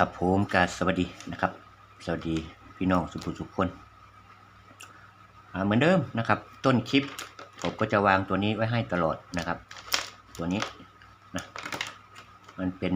ครับผมกาบสวัสดีนะครับ สวัสดีพี่น้องสุภุทุกคนเหมือนเดิมนะครับ ต้นคลิปผมก็จะวางตัวนี้ไว้ให้ตลอดนะครับ ตัวนี้นะมันเป็น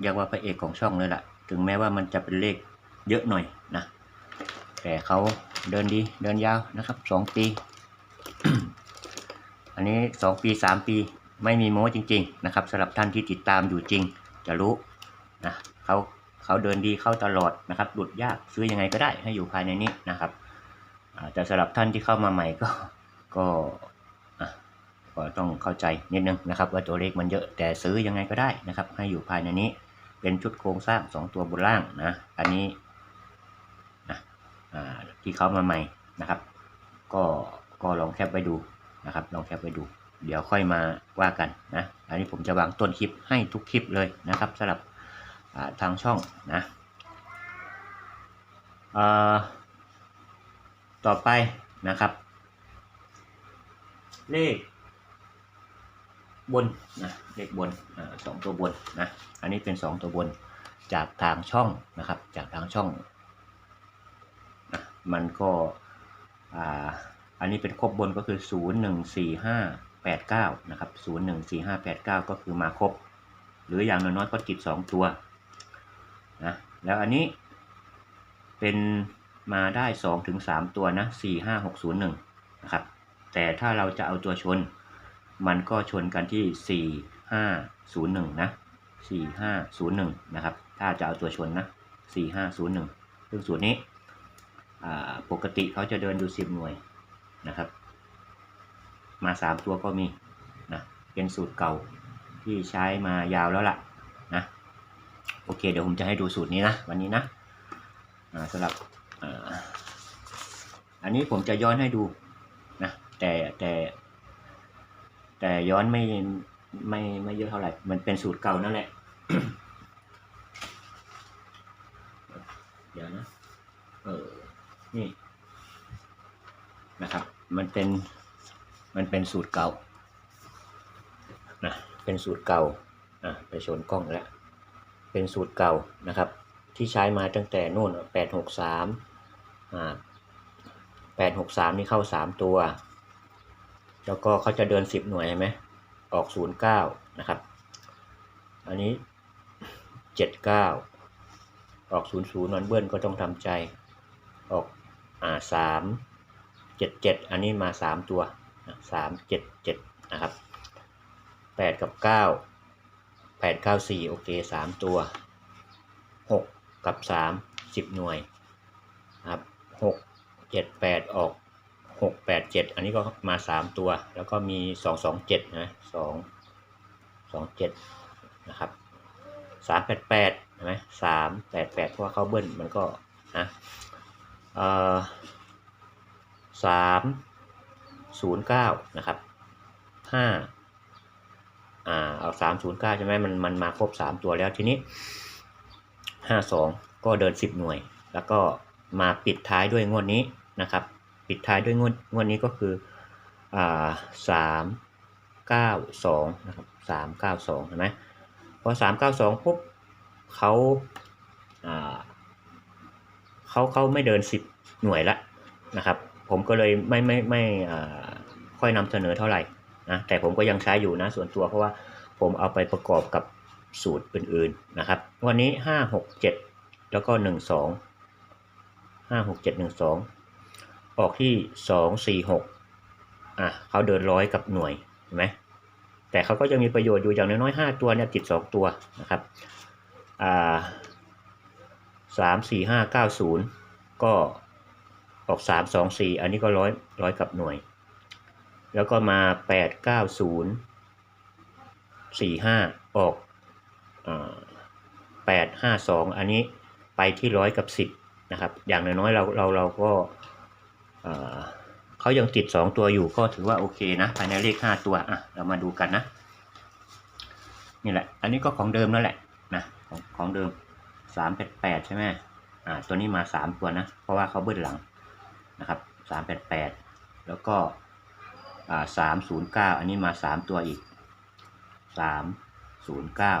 เรียกว่าพระเอกของช่องเลยล่ะ ถึงแม้ว่ามันจะเป็นเลขเยอะหน่อยนะแต่เขาเดินดีเดินยาวนะครับสองปี อันนี้สองปีสามปีไม่มีโม้จริง ๆ นะครับสำหรับท่านที่ติดตามอยู่จริง จะรู้นะเขา เขาเดินดีเข้าตลอดนะครับหลุดยากซื้อยังไงก็ได้ให้อยู่ภายในนี้นะครับแต่สำหรับท่านที่เข้ามาใหม่ก็ก็ก็ต้องเข้าใจนิดนึงนะครับว่าตัวเลขมันเยอะแต่ซื้อยังไงก็ได้นะครับ ให้อยู่ภายในนี้เป็นชุดโครงสร้างสองตัวบนล่างนะอันนี้นะที่เขามาใหม่นะครับ ก็ก็ลองแคปไว้ดูนะครับ ลองแคปไว้ดู เดี๋ยวค่อยมาว่ากันนะอันนี้ผมจะวางต้นคลิปให้ทุกคลิปเลยนะครับสำหรับ ทางช่องนะอ่าต่อไปนะครับ เลขบนนะเลขบนอสองตัวบนนะอันนี้เป็นสองตัวบนจากทางช่องนะครับ จากทางช่องนะมันก็อ่าอันนี้เป็นครบบนก็คือ 0 1 4 5 8 9 นะครับ 0 1 4 5 8 9 ก็คือมาครบ หรืออย่างน้อยๆก็ติด 2 ตัว นะแล้วอันนี้เป็นมาได้2ถึง3ตัวนะ4 5 6 0 1นะครับแต่ถ้าเราจะเอาตัวชน มันก็ชนกันที่ 4 5 0 1นะ4 5 0 1นะครับถ้าจะเอาตัวชนนะ4 5 0 1ซึ่งสูตรนี้ปกติเขาจะเดินดู 10 หน่วยนะครับ มาสามตัวก็มีนะเป็นสูตรเก่าที่ใช้มายาวแล้วล่ะนะ โอเค เดี๋ยวผมจะให้ดูสูตรนี้นะวันนี้นะสำหรับอ,อันนี้ผมจะย้อนให้ดูนะแต่แต่แต่ย้อนไม่ไม่ไม่เยอะเท่าไหร่ มันเป็นสูตรเก่านั่นแหละ เดี๋ยวนะ เออ นี่ นะครับ มันเป็น มันเป็นสูตรเก่า นะ เป็นสูตรเก่า อะ ไปชนกล้องแล้ว เป็นสูตรเก่านะครับ ที่ใช้มาตั้งแต่นู่นแปดหกสามอ่าแปดหกสามนี่เข้าสามตัว แล้วก็เขาจะเดินสิบหน่วยใช่ไหมออกศูนย์เก้านะครับ อันนี้เจ็ดเก้าออกศูนย์ศูนย์นอนเบิ้ลก็ต้องทำใจ ออกอ่าสามเจ็ดเจ็ดอันนี้มาสามตัวสามเจ็ดเจ็ดนะครับแปดกับเก้า แปดเก้าสี่โอเคสามตัวหกกับสามสิบหน่วยนะครับหกเจ็ดแปดออกหกแปดเจ็ดอันนี้ก็มาสามตัว แล้วก็มีสองสองเจ็ดนะสองสองเจ็ดนะครับสามแปดแปดใช่ไหมสามแปดแปดเพราะว่าเขาเบิ้ลมันก็นะเอ่อสามศูนย์เก้านะครับห้า อ่าเอาสามศูนย์เก้าใช่ไหมมันมันมาครบสามตัวแล้วทีนี้ห้าสองก็เดินสิบหน่วย แล้วก็มาปิดท้ายด้วยงวดนี้นะครับ ปิดท้ายด้วยงวดงวดนี้ก็คืออ่าสามเก้าสองนะครับสามเก้าสองเห็นไหมพอสามเก้าสองปุ๊บเขาอ่าเขาเขาไม่เดินสิบหน่วยละนะครับ ผมก็เลยไม่ไม่ไม่อ่าค่อยนำเสนอเท่าไหร่ นะแต่ผมก็ยังใช้อยู่นะส่วนตัวเพราะว่าผมเอาไปประกอบกับสูตรอื่นๆนะครับ วันนี้ห้าหกเจ็ดแล้วก็หนึ่งสองห้าหกเจ็ดหนึ่งสองออกที่สองสี่หกอะเขาเดินร้อยกับหน่วยเห็นไหมแต่เขาก็ยังมีประโยชน์อยู่อย่างน้อยๆห้าตัวเนี่ยติดสองตัวนะครับอ่าสามสี่ห้าเก้าศูนย์ก็ออกสามสองสี่อันนี้ก็ร้อยร้อยกับหน่วย แล้วก็มาแปดเก้าศูนย์สี่ห้าออกแปดห้าสองอันนี้ไปที่ร้อยกับสิบนะครับ อย่างน้อยๆเราเราเราก็เขายังติดสองตัวอยู่ก็ถือว่าโอเคนะภายในเลขห้าตัวอะเรามาดูกันนะนี่แหละ อันนี้ก็ของเดิมนั่นแหละนะของของเดิมสามแปดแปดใช่ไหมอ่าตัวนี้มาสามตัวนะ เพราะว่าเขาเบิ้ลหลังนะครับสามแปดแปดแล้วก็ สามศูนย์เก้าอันนี้มาสามตัวอีกสามศูนย์เก้า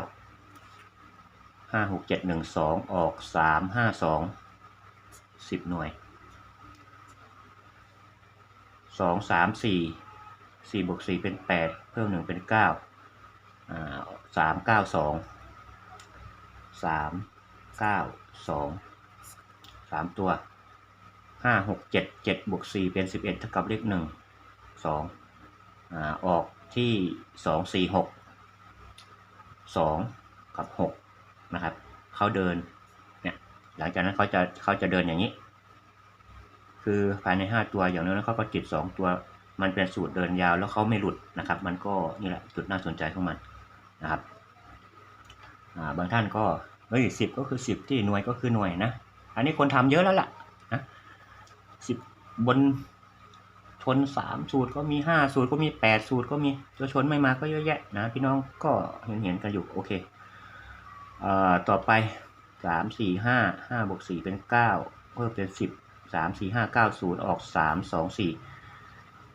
ห้าหกเจ็ดหนึ่งสองออกสามห้าสองสิบหน่วยสองสามสี่สี่บวกสี่เป็นแปดเพิ่มหนึ่งเป็นเก้าอ่าสามเก้าสองสามเก้าสองสามตัวห้าหกเจ็ดเจ็ดบวกสี่เป็นสิบเอ็ดเท่ากับเลขหนึ่ง สองออกที่สองสี่หกสองกับหกนะครับเขาเดินเนี่ยหลังจากนั้นเขาจะเขาจะเดินอย่างนี้ คือภายใน 5 ตัวอย่างนั้นเขาก็จิต 2 ตัว มันเป็นสูตรเดินยาวแล้วเขาไม่หลุดนะครับ มันก็นี่แหละจุดน่าสนใจของมันนะครับาบางท่านก็เฮ้ยสิบก็คือ 10 ที่หน่วยก็คือหน่วยนะ อันนี้คนทำเยอะแล้วล่ะนะสิบบน ชนสามสูตรก็มีห้าสูตรก็มีแปดสูตรก็มีตัวชนไม่มาก็เยอะแยะนะพี่น้องก็เห็นเห็นๆกันอยู่โอเคเอ่อต่อไปสามสี่ห้าห้าบวกสี่เป็นเก้าเพิ่มเป็นสิบสามสี่ห้าเก้าศูนย์ออกสามสองสี่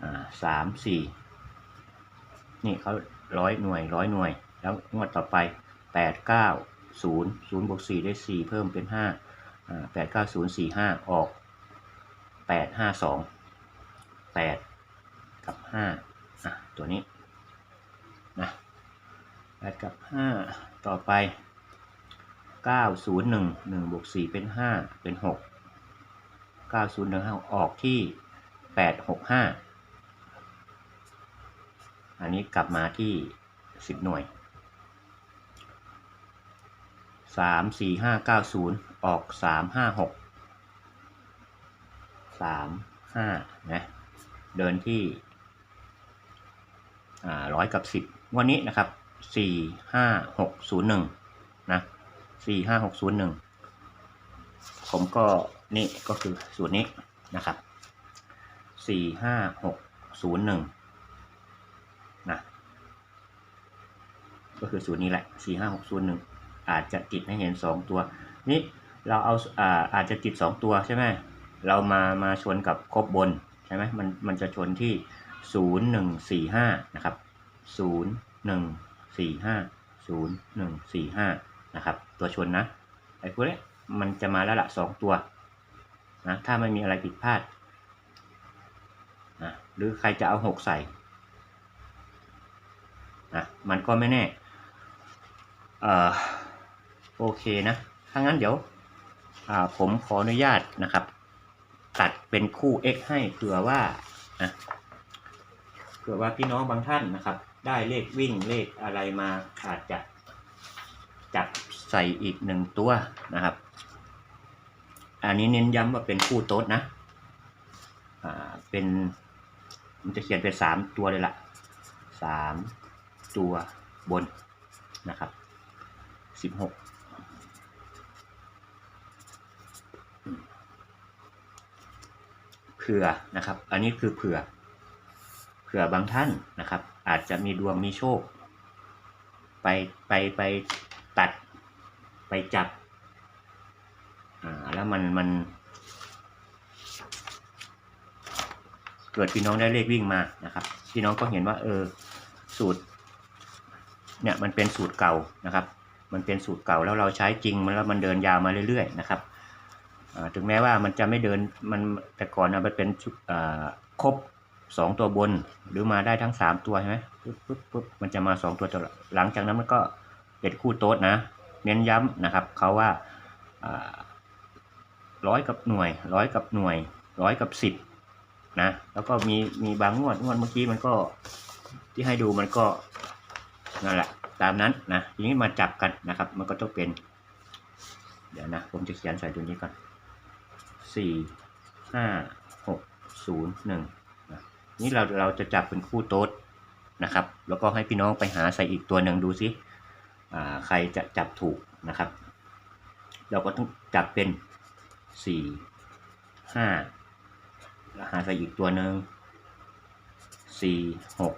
อ่าสามสี่นี่เขาร้อยหน่วยร้อยหน่วย แล้วงวดต่อไปแปดเก้าศูนย์ศูนย์บวกสี่ได้สี่เพิ่มเป็นห้าอ่าแปดเก้าศูนย์สี่ห้าออกแปดห้าสอง แปดกับห้าอะตัวนี้นะแปดกับห้าต่อไปเก้าศูนย์หนึ่งหนึ่งบวกสี่เป็นห้าเป็นหกเก้าศูนย์หนึ่งห้าออกที่แปดหกห้าอันนี้กลับมาที่สิบหน่วยสามสี่ห้าเก้าศูนย์ออกสามห้าหกสามห้านะ เดินที่ร้อยกับสิบวันนี้นะครับสี่ห้าหกศูนย์หนึ่งนะสี่ห้าหกศูนย์หนึ่งผมก็นี่ก็คือสูตรนี้นะครับสี่ห้าหกศูนย์หนึ่งนะก็คือสูตรนี้แหละสี่ห้าหกศูนย์หนึ่งอาจจะติดให้เห็นสองตัว นี่เราเอาอาอาจจะติดสองตัวใช่ไหมเรามามาชนกับครบบน ใช่ไหมมันมันจะชนที่ศูนย์หนึ่งสี่ห้านะครับศูนย์หนึ่งสี่ห้าศูนะครับ ตัวชนนะ ไอ้พวกนี้มันจะมาแล้วละสองตัวนะถ้าไม่มีอะไรผิดพลาดนะหรือใครจะเอาหกใส่นะมันก็ไม่แน่เอ่อโอเคนะถ้างั้นเดี๋ยวอ่าผมขออนุญาตนะครับ ตัดเป็นคู่ x ให้เผื่อว่านะเผื่อว่าพี่น้องบางท่านนะครับ ได้เลขวิ่งเลขอะไรมาอาจจะจับใส่อีกหนึ่งตัวนะครับ อันนี้เน้นย้ำว่าเป็นคู่โต๊ดนะอ่าเป็นมันจะเขียนเป็นสามตัวเลยละสามตัวบนนะครับสิบหก ผื่อนะครับ อันนี้คือเผื่อ เผื่อบางท่านนะครับ อาจจะมีดวงมีโชค ไปไปไปตัดไปจับ อ่า แล้วมันมัน เกิดพี่น้องได้เลขวิ่งมานะครับ พี่น้องก็เห็นว่า เออ สูตร เนี่ยมันเป็นสูตรเก่านะครับ มันเป็นสูตรเก่าแล้วเราใช้จริงมันแล้วมันเดินยาวมาเรื่อยๆนะครับ ถึงแม้ว่ามันจะไม่เดินมันแต่ก่อนมันเป็นครบสองตัวบนหรือมาได้ทั้งสามตัวใช่ไหมปุ๊บปุ๊บปุ๊บมันจะมาสองตัวตลอดหลังจากนั้นมันก็เป็นคู่โต๊ดนะ เน้นย้ำนะครับเขาว่าร้อยกับหน่วยร้อยกับหน่วยร้อยกับสิบนะแล้วก็มีมีบางงวดงวดเมื่อกี้มันก็ที่ให้ดูมันก็นั่นแหละตามนั้นนะทีนี้มาจับกันนะครับ มันก็ต้องเป็น เดี๋ยวนะ ผมจะเขียนใส่ตัวนี้ก่อน สี่ห้าหกศูนย์หนึ่งนี่เราเราจะจับเป็นคู่โต๊ดนะครับ แล้วก็ให้พี่น้องไปหาใส่อีกตัวหนึ่งดูซิใครจะจับถูกนะครับ เราก็ต้องจับเป็นสี่ห้าหาใส่อีกตัวหนึ่งสี่หก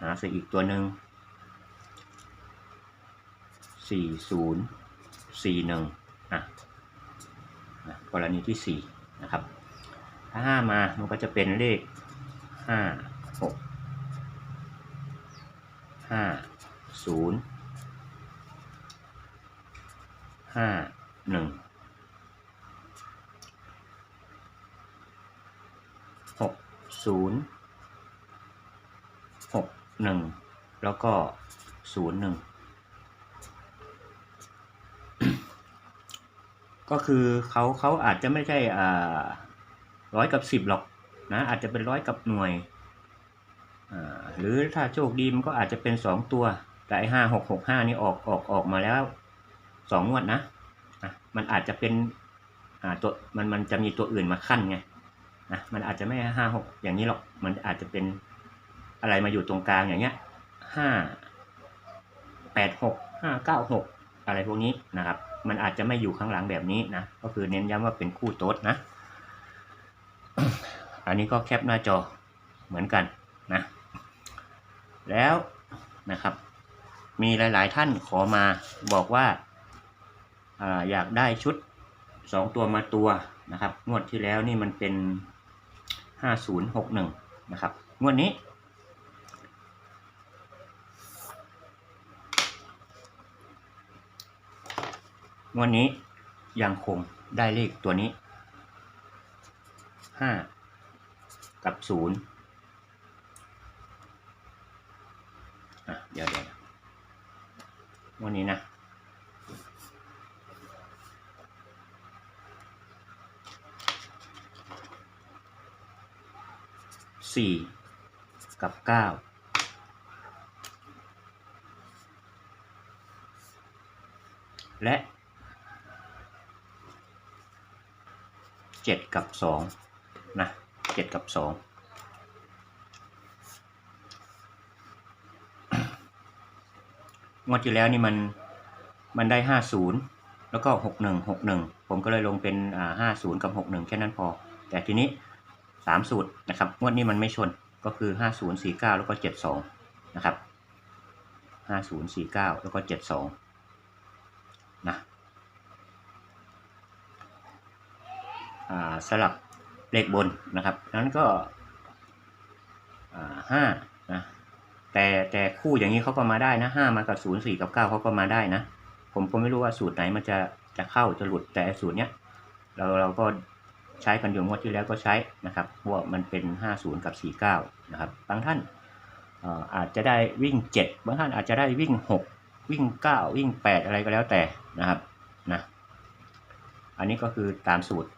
หาใส่อีกตัวหนึ่งสี่ศูนย์สี่หนึ่งอะ กรณีที่สี่นะครับ ถ้าห้ามา มันก็จะเป็นเลขห้าหกห้าศูนย์ห้าหนึ่งหกศูนย์หกหนึ่งแล้วก็ศูนย์หนึ่ง ก็คือเขาเขาอาจจะไม่ใช่อ่าร้อยกับสิบหรอกนะอาจจะเป็นร้อยกับหน่วยหรือถ้าโชคดีมันก็อาจจะเป็นสองตัวแต่ไอ้ห้าหกหกห้านี่ออกออกออกมาแล้วสองงวดนะอะมันอาจจะเป็นอ่าตัวมันมันจะมีตัวอื่นมาขั้นไงนะมันอาจจะไม่ห้าหกอย่างนี้หรอกมันอาจจะเป็นอะไรมาอยู่ตรงกลางอย่างเงี้ยห้าแปดหกห้าเก้าหก อะไรพวกนี้นะครับ มันอาจจะไม่อยู่ข้างหลังแบบนี้นะ ก็คือเน้นย้ำว่าเป็นคู่โต๊ดนะ อันนี้ก็แคปหน้าจอเหมือนกันนะ แล้วนะครับ มีหลาย ๆ ท่านขอมาบอกว่าอาอยากได้ชุด 2 ตัวมาตัวนะครับ งวดที่แล้วนี่มันเป็น 5061 นะครับ งวดนี้ วดนนี้ยังคงได้เลขตัวนี้ห้ากับศูนย์อะเดี๋ยวเดี๋ยวงวันนี้นะสี่กับเก้าและ เจ็ดกับสองนะเจ็ดกับสองงวดที่แล้วนี่มันมันได้ห้าศูนย์แล้วก็หกหนึ่งหกหนึ่งผมก็เลยลงเป็นห้าศูนย์กับหกหนึ่งแค่นั้นพอ แต่ทีนี้สามสูตรนะครับงวดนี้มันไม่ชนก็คือห้าศูนย์สี่เก้าแล้วก็เจ็ดสองนะครับห้าศูนย์สี่เก้าแล้วก็เจ็ดสองนะ อ่า สลับเลขบนนะครับนั้นก็ห้านะแต่แต่คู่อย่างนี้เขาก็มาได้นะห้ามากับศูนย์สี่กับเก้าเขาก็มาได้นะ ผมก็ไม่รู้ว่าสูตรไหนมันจะจะเข้าจะหลุดแต่สูตรเนี้ยเราเราก็ใช้กันอยู่งวดที่แล้วก็ใช้นะครับว่ามันเป็นห้าศูนย์กับสี่เก้านะครับบางท่านอาอาจจะได้วิ่งเจ็ดบางท่านอาจจะได้วิ่งหกวิ่งเก้าวิ่งแปดอะไรก็แล้วแต่นะครับนะอันนี้ก็คือตามสูตร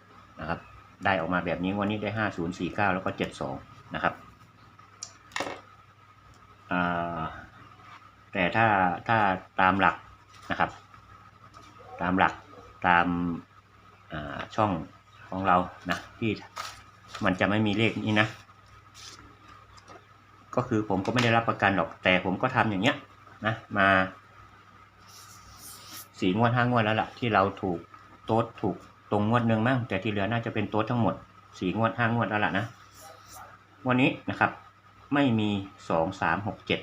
นะครับ ได้ออกมาแบบนี้วันนี้ได้ห้าศูนย์สี่เก้าแล้วก็เจ็ดสองนะครับแต่ถ้าถ้าตามหลักนะครับ ตามหลักตามาช่องของเรานะที่มันจะไม่มีเลขนี้นะก็คือผมก็ไม่ได้รับประกันหรอกแต่ผมก็ทำอย่างเงี้ยนะมาสี่งวดห้างวดแล้วล่ะ ที่เราถูกโต๊ดถูก รงงวดหนึ่งมั้งแต่ที่เหลือน่าจะเป็นโต๊ะทั้งหมดสี่งวดห้างวดแล้วล่ะนะวันนี้นะครับ ไม่มีสองสามหกเจ็ด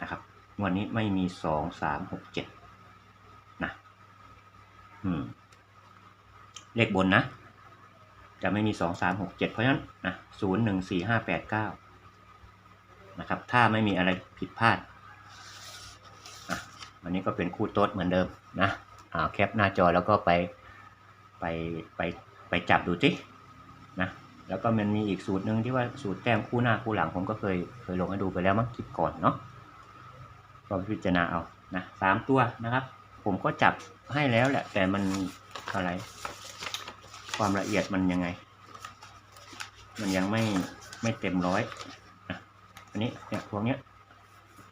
นะครับวันนี้ไม่มีสองสามหกเจ็ดนะอืมเลขบนนะ จะไม่มีสองสามหกเจ็ดเพราะฉะนั้นนะศูนย์หนึ่งสี่ห้าแปดเก้านะครับ ถ้าไม่มีอะไรผิดพลาดอะวันนี้ก็เป็นคู่โต๊ดเหมือนเดิมนะอ่าแคปหน้าจอแล้วก็ไป ไปไปไปจับดูสินะแล้วก็มันมีอีกสูตรหนึ่งที่ว่าสูตรแต้มคู่หน้าคู่หลังผมก็เคยเคยลงให้ดูไปแล้วมั้งคลิปก่อนเนาะก็พิจารณาเอานะสามตัวนะครับ ผมก็จับให้แล้วแหละ แต่มันอะไร ความละเอียดมันยังไง มันยังไม่ไม่เต็มร้อยนะอันนี้เนี่ยพวกเนี้ย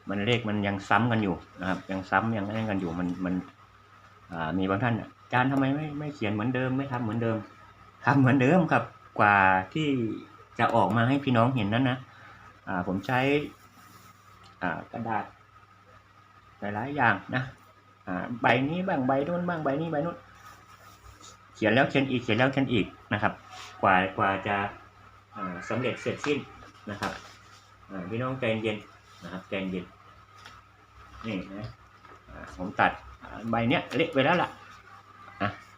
มันเลขมันยังซ้ำกันอยู่นะครับ ยังซ้ำยังนั่นกันอยู่มันมันอ่ามีบางท่านอา จารย์ทำไมไม่ไม่เขียนเหมือนเดิมไม่ทำเหมือนเดิมทำเหมือนเดิมครับกว่าที่จะออกมาให้พี่น้องเห็นนั้นนะอ่าผมใช้อ่ากระดาษหลายๆอย่างนะอ่าใบนี้บ้างใบนู้นบ้างใบนี้ใบนู้นเขียนแล้วเขียนอีกเขียนแล้วเขียนอีกนะครับ กว่ากว่าจะอ่าสำเร็จเสร็จสิ้นนะครับอ่าพี่น้องใจเย็นนะครับใจเย็นนี่นะผมตัดใบเนี้ยเละไปแล้วล่ะ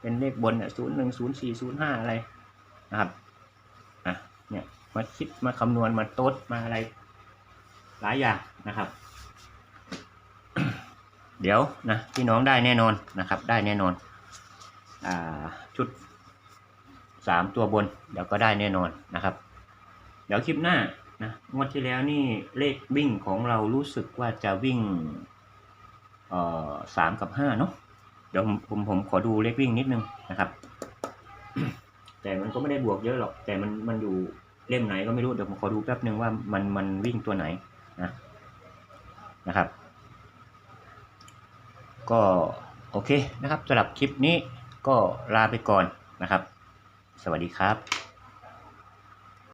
เป็นเลขบนศูนย์หนึ่งศูนย์สี่ศูนย์ห้าอะไรนะครับอะเนี่ยมาคิดมาคำนวณมาโต๊ดมาอะไร หลายอย่างนะครับ เดี๋ยวนะพี่น้องได้แน่นอนนะครับ ได้แน่นอนอ่าชุดสามตัวบน เดี๋ยวก็ได้แน่นอนนะครับ เดี๋ยวคลิปหน้านะงวดที่แล้วนี่เลขวิ่งของเรารู้สึกว่าจะวิ่งเอ่อสามกับห้าเนาะ เดี๋ยวผมผมผมขอดูเลขวิ่งนิดนึงนะครับ แต่มันก็ไม่ได้บวกเยอะหรอก แต่มันมันอยู่เล่มไหนก็ไม่รู้เดี๋ยวผมขอดูแป๊บนึงว่ามันมันวิ่งตัวไหนนะนะครับ ก็โอเคนะครับสำหรับคลิปนี้ก็ลาไปก่อนนะครับ สวัสดีครับ